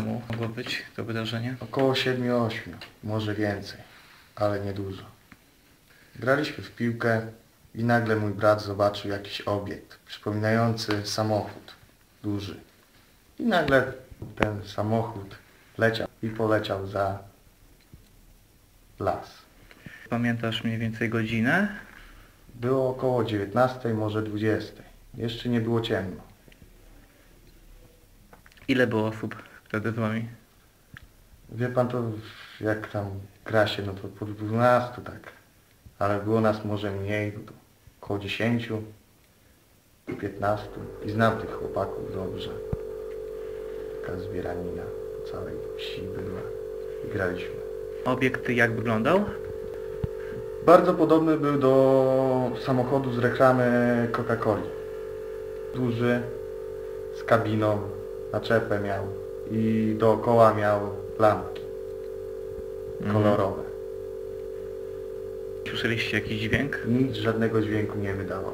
mogło być to wydarzenie? Około 7-8, może więcej, ale niedużo. Graliśmy w piłkę i nagle mój brat zobaczył jakiś obiekt przypominający samochód duży. I nagle ten samochód leciał i poleciał za las. Pamiętasz mniej więcej godzinę? Było około 19, może 20. Jeszcze nie było ciemno. Ile było osób wtedy z wami? Wie pan to jak tam gra się, no to po 12 tak. Ale było nas może mniej, bo to około 10, 15. I znam tych chłopaków dobrze. Taka zbieranina po całej wsi była. I graliśmy. Obiekt jak wyglądał? Bardzo podobny był do samochodu z reklamy Coca-Coli. Duży, z kabiną, naczepę miał i dookoła miał lampki kolorowe. Słyszeliście jakiś dźwięk? Nic żadnego dźwięku nie wydawał.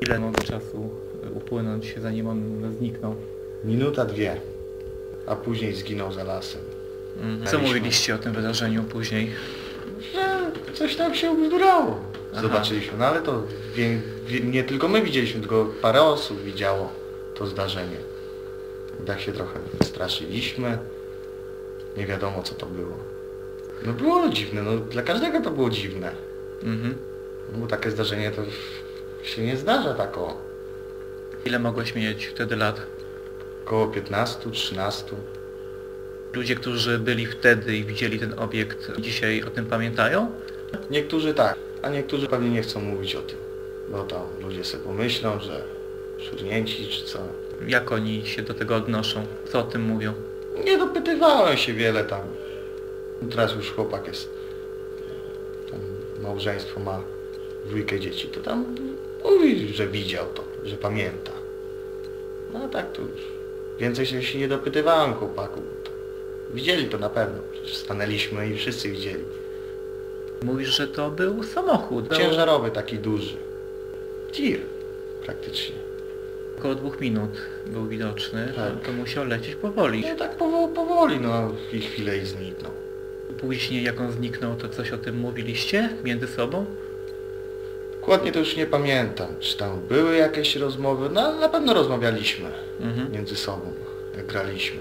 Ile mogło czasu upłynąć zanim on zniknął? Minuta, dwie, a później zginął za lasem. Mhm. Co mówiliście o tym wydarzeniu później? Że coś tam się ubzdurało. Aha. Zobaczyliśmy, no ale to wie, wie, nie tylko my widzieliśmy, tylko parę osób widziało to zdarzenie. I tak się trochę straszyliśmy. Nie wiadomo co to było. No było dziwne, no dla każdego to było dziwne. Mhm. No bo takie zdarzenie to się nie zdarza tak o. Ile mogłeś mieć wtedy lat? Około 15, 13. Ludzie, którzy byli wtedy i widzieli ten obiekt, dzisiaj o tym pamiętają? Niektórzy tak, a niektórzy pewnie nie chcą mówić o tym. Bo tam ludzie sobie pomyślą, że szurnięci czy co. Jak oni się do tego odnoszą? Co o tym mówią? Nie dopytywałem się wiele tam. Teraz już chłopak jest. Tam małżeństwo ma dwójkę dzieci. To tam mówi, że widział to, że pamięta. No a tak to już. Więcej się, się nie dopytywałem chłopaku. Widzieli to na pewno. Przecież stanęliśmy i wszyscy widzieli. Mówisz, że to był samochód. Ciężarowy taki duży. Tir praktycznie. Około dwóch minut był widoczny. Tak. To musiał lecieć powoli. No tak powo- powoli, no i chwilę i zniknął. Później jak on zniknął, to coś o tym mówiliście między sobą? Dokładnie to już nie pamiętam, czy tam były jakieś rozmowy, no ale na pewno rozmawialiśmy Mhm. między sobą, jak graliśmy.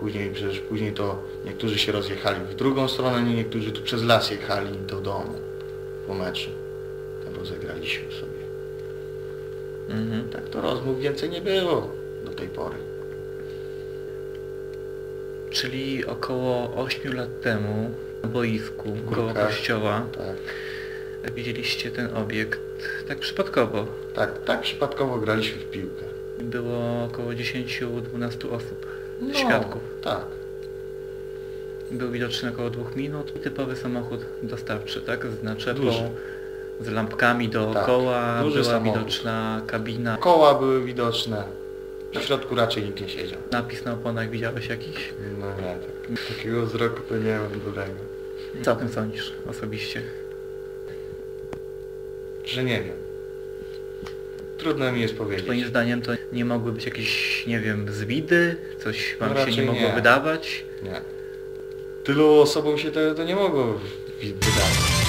Później, przecież później to niektórzy się rozjechali w drugą stronę, nie niektórzy tu przez las jechali do domu po meczu. Tam rozegraliśmy sobie. Mhm. Tak to rozmów więcej nie było do tej pory. Czyli około 8 lat temu na boisku koło kościoła Tak, widzieliście ten obiekt tak przypadkowo. tak, tak przypadkowo graliśmy w piłkę. Było około 10-12 osób, No, świadków. Tak, Był widoczny około dwóch minut. Typowy samochód dostawczy, tak? Z naczepą, Duży. Z lampkami dookoła, Tak, była samochód. widoczna kabina. koła były widoczne. W środku raczej nikt nie siedział. Napis na oponach widziałeś jakiś? No nie, tak, takiego wzroku to nie mam dobrego. Co o tym sądzisz osobiście? Że nie wiem. Trudno mi jest Moim powiedzieć. zdaniem to nie mogły być jakieś, nie wiem, zwidy? Coś wam No się nie mogło nie. wydawać? Nie. Tylu osobom się to, to nie mogło wydawać.